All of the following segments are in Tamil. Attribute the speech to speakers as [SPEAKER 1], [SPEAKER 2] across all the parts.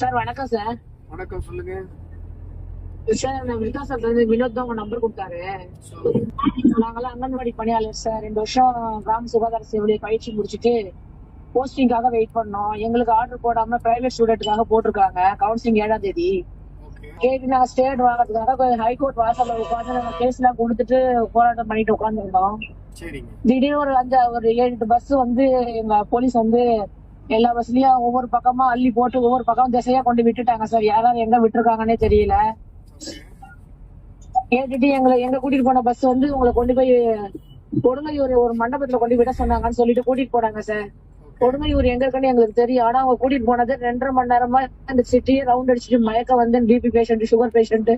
[SPEAKER 1] சார் வணக்கம் சார்.
[SPEAKER 2] வணக்கம் சொல்லுங்க.
[SPEAKER 1] சார் நான் விருத்தாசத்துல இருந்து வினோத் தான் உங்க நம்பர் கொடுத்தாரு. நாங்கெல்லாம் அங்கன்வாடி பணியாளர் சார். ரெண்டு வருஷம் கிராம சுகாதார சேவையை பயிற்சி முடிச்சிட்டு போஸ்டிங்காக வெயிட் பண்ணோம். எங்களுக்கு ஆர்டர் போடாம பிரைவேட் ஸ்டூடெண்ட்டுக்காக போட்டிருக்காங்க. கவுன்சிலிங் ஏழாம் தேதி. கேட்டு நாங்க ஸ்டேட் வாங்குறதுக்காக ஹைகோர்ட் வாசல்ல உட்காந்து நாங்க கேஸ் எல்லாம் கொடுத்துட்டு போராட்டம் பண்ணிட்டு உட்காந்துருந்தோம் திடீர்னு ஒரு அந்த ஒரு ஏழு பஸ் வந்து எங்க போலீஸ் வந்து எல்லா பஸ்லயும் ஒவ்வொரு பக்கமா அள்ளி போட்டு ஒவ்வொரு பக்கம் திசையா கொண்டு விட்டுட்டாங்க சார் யாராவது எங்க விட்டுருக்காங்கன்னே தெரியல. கேட்டுட்டு எங்களை எங்க கூட்டிட்டு போன பஸ் வந்து உங்களை கொண்டு போய் கொடுங்கையூர் ஒரு மண்டபத்துல கொண்டு விட சொன்னாங்கன்னு சொல்லிட்டு கூட்டிட்டு போனாங்க சார் கொடுங்கையூர் எங்க இருக்குன்னு எங்களுக்கு தெரியும். ஆனா அவங்க கூட்டிட்டு போனது ரெண்டரை மணி நேரமா அந்த சிட்டியே ரவுண்ட் அடிச்சுட்டு மயக்க வந்து BP patient sugar patient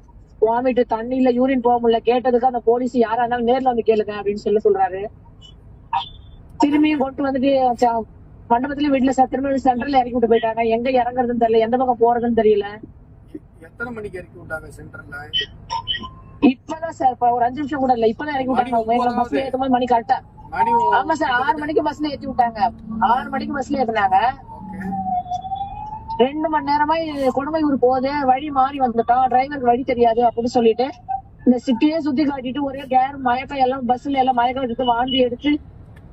[SPEAKER 1] vomit தண்ணியில யூரின் போக முடியல. கேட்டதுக்கு அந்த போலீஸ் யாரா இருந்தாலும் நேர்ல வந்து கேளுங்க அப்படின்னு சொல்லி சொல்றாரு. திரும்பியும் கொண்டு வந்துட்டு மண்டபத்துல வீட்டுல திரும்ப சென்டர்ல இறக்கி விட்டு போயிட்டாங்க. எங்க இறங்குறதுன்னு தெரியல. எந்த பக்கம் போறதுன்னு தெரியல.
[SPEAKER 2] எத்தனை மணிக்கு இறக்கி விட்டாங்க சென்டர்ல
[SPEAKER 1] இப்பதான் சார் இப்ப ஒரு அஞ்சு நிமிஷம் கூட இல்ல. இப்பதான் இறக்கி விட்டாங்க. பஸ்ல ஏத்தும் போது மணி கரெக்டா ஆமா சார் ஆறு மணிக்கு பஸ்ல ஏத்தி விட்டாங்க. ஆறு மணிக்கு பஸ்ல ஏத்துனாங்க. ரெண்டு மணி நேரமா கொடுமையூர் போகுது. வழி மாறி வந்துட்டோம் டிரைவருக்கு வழி தெரியாது அப்படின்னு சொல்லிட்டு இந்த சிட்டியே சுத்தி காட்டிட்டு ஒரே கேர் மயக்கம் எல்லாம் பஸ்ல எல்லாம் மயக்கம் எடுத்து வாந்தி எடுத்து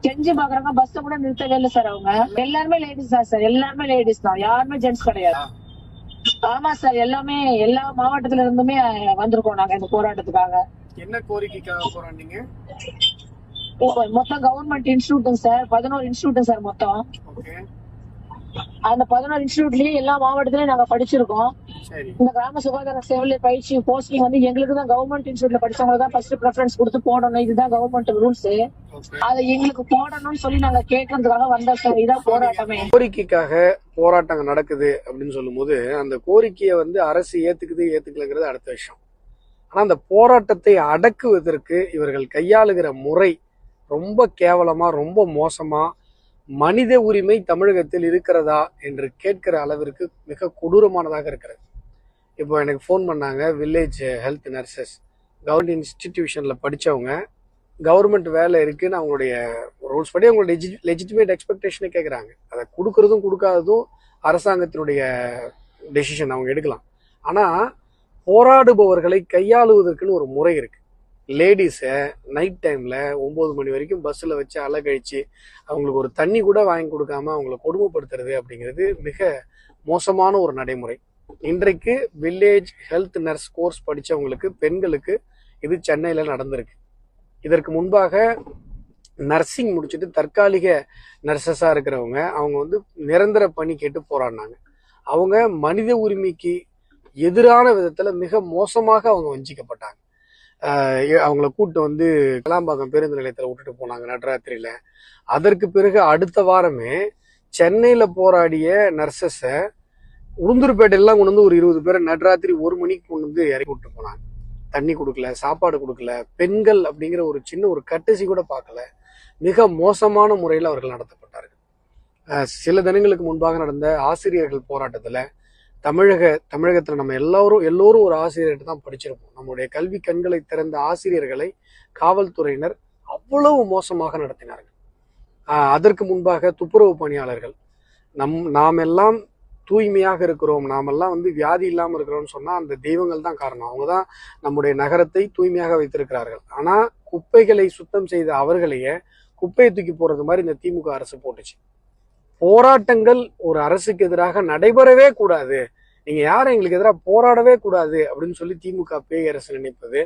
[SPEAKER 1] கெஞ்சி பாக்குறாங்க பஸ் கூட நிறுத்தவே இல்லை சார் அவங்க. எல்லாருமே லேடிஸ் தான் சார் எல்லாருமே லேடிஸ் தான். யாருமே ஜென்ட்ஸ் கிடையாது. ஆமா சார் எல்லாமே எல்லா மாவட்டத்துல இருந்துமே வந்திருக்கோம் நாங்க இந்த போராட்டத்துக்காக.
[SPEAKER 2] என்ன கோரிக்கைக்காக
[SPEAKER 1] இப்போ மொத்தம் கவர்மெண்ட் இன்ஸ்டியூட்டுங்க சார் பதினோரு இன்ஸ்டியூட்டுங்க சார் மொத்தம். அந்த பதினோரு இன்ஸ்டியூட்லயும் எல்லா மாவட்டத்திலயும் நாங்க படிச்சிருக்கோம்.
[SPEAKER 2] சரி
[SPEAKER 1] இந்த கிராம சுகாதார சேவை பயிற்சி போஸ்டிங் வந்து எங்களுக்கு தான் கவர்மெண்ட் இன்ஸ்டியூட்ல படிச்சவங்க தான் ஃபர்ஸ்ட் ப்ரிஃபரன்ஸ் கொடுத்து போடணும். இதுதான் கவர்மெண்ட் ரூல்ஸ் அதை எங்களுக்கு போடணும்னு சொல்லி நாங்க கேட்கறதுக்காக வந்தோம் சார். இதான் போராட்டமே.
[SPEAKER 2] கோரிக்கைக்காக போராட்டம் நடக்குது அப்படின்னு சொல்லும்போது அந்த கோரிக்கையை வந்து அரசு ஏத்துக்குது ஏத்துக்கலங்கிறது அடுத்த விஷயம். ஆனா அந்த போராட்டத்தை அடக்குவதற்கு இவர்கள் கையாளுகிற முறை ரொம்ப கேவலமா ரொம்ப மோசமா மனித உரிமை தமிழகத்தில் இருக்கிறதா என்று கேட்கிற அளவிற்கு மிக கொடூரமானதாக இருக்கிறது. இப்போ எனக்கு ஃபோன் பண்ணாங்க வில்லேஜ் ஹெல்த் நர்சஸ் கவர்மெண்ட் இன்ஸ்டிடியூஷனில் படிச்சவங்க. கவர்மெண்ட் வேலை இருக்குன்னு அவங்களுடைய ரூல்ஸ் படி அவங்களோட லெஜிட்டிமேட் எக்ஸ்பெக்டேஷனை கேட்குறாங்க அதை கொடுக்கறதும் கொடுக்காததும் அரசாங்கத்தினுடைய டெசிஷன் அவங்க எடுக்கலாம். ஆனால் போராடுபவர்களை கையாளுவதற்குன்னு ஒரு முறை இருக்குது லேடிஸை நைட் டைமில் ஒம்பது மணி வரைக்கும் பஸ்ஸில் வச்சு அலகழித்து அவங்களுக்கு ஒரு தண்ணி கூட வாங்கி கொடுக்காம அவங்கள கொடுமைப்படுத்துறது அப்படிங்கிறது மிக மோசமான ஒரு நடைமுறை. இன்றைக்கு வில்லேஜ் ஹெல்த் நர்ஸ் கோர்ஸ் படித்தவங்களுக்கு பெண்களுக்கு இது சென்னையில் நடந்திருக்கு. இதற்கு முன்பாக நர்சிங் முடிச்சுட்டு தற்காலிக நர்சஸாக இருக்கிறவங்க அவங்க வந்து நிரந்தர பணி கேட்டு போராடினாங்க. அவங்க மனித உரிமைக்கு எதிரான விதத்தில் மிக மோசமாக அவங்க வஞ்சிக்கப்பட்டாங்க. அவங்கள கூட்டு வந்து கலாம்பாக்கம் பேருந்து நிலையத்தில் விட்டுட்டு போனாங்க நடராத்திரியில். அதற்கு பிறகு அடுத்த வாரமே சென்னையில் போராடிய நர்சஸை உளுந்தூர்பேட்டையெல்லாம் கொண்டு வந்து ஒரு இருபது பேரை நடுராத்திரி ஒரு மணிக்கு கொண்டு வந்து இறக்கி விட்டு போனாங்க. தண்ணி கொடுக்கல சாப்பாடு கொடுக்கல. பெண்கள் அப்படிங்கிற ஒரு சின்ன ஒரு கட்டசி கூட பார்க்கல. மிக மோசமான முறையில் அவர்கள் நடத்தப்பட்டார்கள். சில தினங்களுக்கு முன்பாக நடந்த ஆசிரியர்கள் போராட்டத்தில் தமிழக தமிழகத்தில் நம்ம எல்லாரும் எல்லோரும் ஒரு ஆசிரியர்கிட்ட தான் படிச்சிருப்போம். நம்முடைய கல்வி கண்களை திறந்த ஆசிரியர்களை காவல்துறையினர் அவ்வளவு மோசமாக நடத்தினார்கள். அதற்கு முன்பாக துப்புரவு பணியாளர்கள் நம் நாம் எல்லாம் தூய்மையாக இருக்கிறோம். நாமெல்லாம் வந்து வியாதி இல்லாமல் இருக்கிறோம்னு சொன்னால் அந்த தெய்வங்கள் தான் காரணம். அவங்க தான் நம்முடைய நகரத்தை தூய்மையாக வைத்திருக்கிறார்கள். ஆனால் குப்பைகளை சுத்தம் செய்த அவர்களையே குப்பையை தூக்கி போடுறது மாதிரி இந்த திமுக அரசு போட்டுச்சு. போராட்டங்கள் ஒரு அரசுக்கு எதிராக நடைபெறவே கூடாது. நீங்கள் யாரும் எங்களுக்கு எதிராக போராடவே கூடாது அப்படின்னு சொல்லி திமுக பேய் அரசு நினைப்பது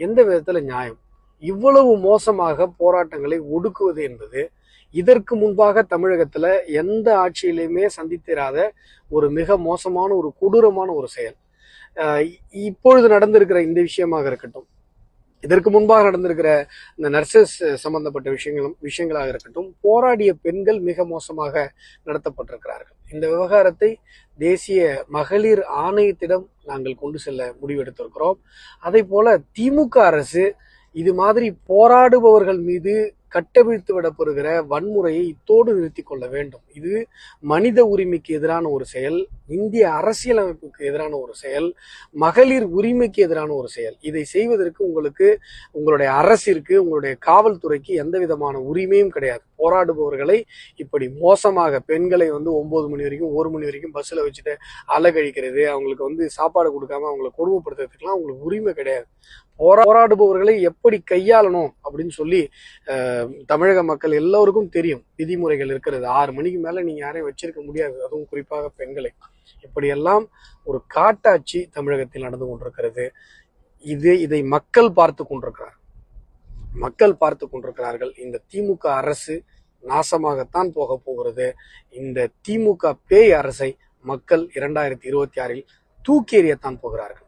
[SPEAKER 2] எந்த விதத்தில் நியாயம்? இவ்வளவு மோசமாக போராட்டங்களை ஒடுக்குவது என்பது இதற்கு முன்பாக தமிழகத்துல எந்த ஆட்சியிலையுமே சந்தித்திராத ஒரு மிக மோசமான ஒரு கொடூரமான ஒரு செயல். இப்பொழுது நடந்திருக்கிற இந்த விஷயமாக இருக்கட்டும் இதற்கு முன்பாக நடந்திருக்கிற இந்த நர்சஸ் சம்பந்தப்பட்ட விஷயங்களும் விஷயங்களாக இருக்கட்டும் போராடிய பெண்கள் மிக மோசமாக நடத்தப்பட்டிருக்கிறார்கள். இந்த விவகாரத்தை தேசிய மகளிர் ஆணையத்திடம் நாங்கள் கொண்டு செல்ல முடிவெடுத்திருக்கிறோம். அதே போல திமுக அரசு இது மாதிரி போராடுபவர்கள் மீது கட்டவிழ்த்து விடப்படுகிற வன்முறையை இத்தோடு நிறுத்தி கொள்ள வேண்டும். இது மனித உரிமைக்கு எதிரான ஒரு செயல் இந்திய அரசியலமைப்புக்கு எதிரான ஒரு செயல் மகளிர் உரிமைக்கு எதிரான ஒரு செயல். இதை செய்வதற்கு உங்களுக்கு உங்களுடைய அரசிற்கு உங்களுடைய காவல்துறைக்கு எந்த விதமான உரிமையும் கிடையாது. போராடுபவர்களை இப்படி மோசமாக பெண்களை வந்து ஒன்பது மணி வரைக்கும் ஒரு மணி வரைக்கும் பஸ்ஸில் வச்சுட்டு அலகழிக்கிறது அவங்களுக்கு வந்து சாப்பாடு கொடுக்காம அவங்களை கொடுமைப்படுத்துறதுக்கெல்லாம் அவங்களுக்கு உரிமை கிடையாது. போரா போராடுபவர்களை எப்படி கையாளணும் அப்படின்னு சொல்லி தமிழக மக்கள் எல்லோருக்கும் தெரியும் விதிமுறைகள் இருக்கிறது. ஆறு மணிக்கு மேலே நீங்கள் யாரையும் வச்சிருக்க முடியாது. அதுவும் குறிப்பாக பெண்களை. இப்படியெல்லாம் ஒரு காட்டாட்சி தமிழகத்தில் நடந்து கொண்டிருக்கிறது. இது இதை மக்கள் பார்த்து கொண்டிருக்கிறார். மக்கள் பார்த்து கொண்டிருக்கிறார்கள். இந்த திமுக அரசு நாசமாகத்தான் போக போகிறது. இந்த திமுக பேய் அரசை மக்கள் இரண்டாயிரத்தி இருபத்தி ஆறில் தூக்கி எறியத்தான் போகிறார்கள்.